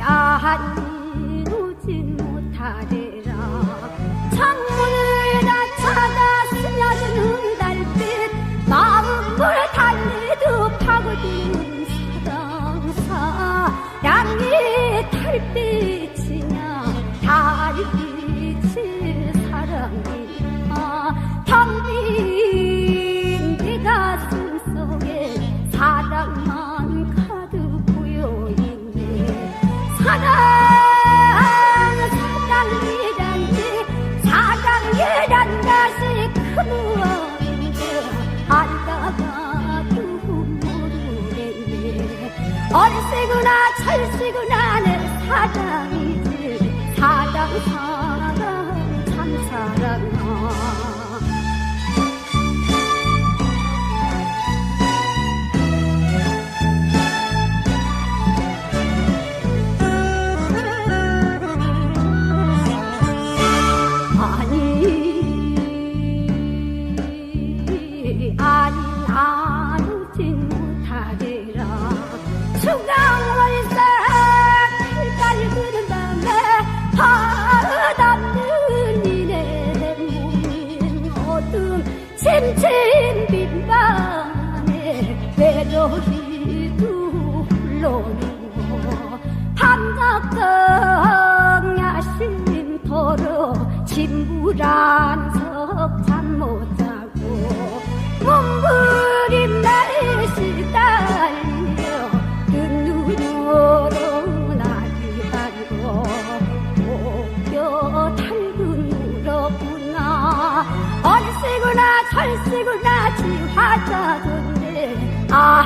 아니 아니 오진 못하리라. 창문을 다 찾아 스며드는 달빛 마음을 달리도 파고드는 얼씨구나 철씨구나 내 사랑이지 사랑 사랑 침침 빈밤에 외로이도 홀로누워 밤낮던 야심토로 침불한 석잠 못 자고 얼씨구나 철씨구나 지 화자던데. 아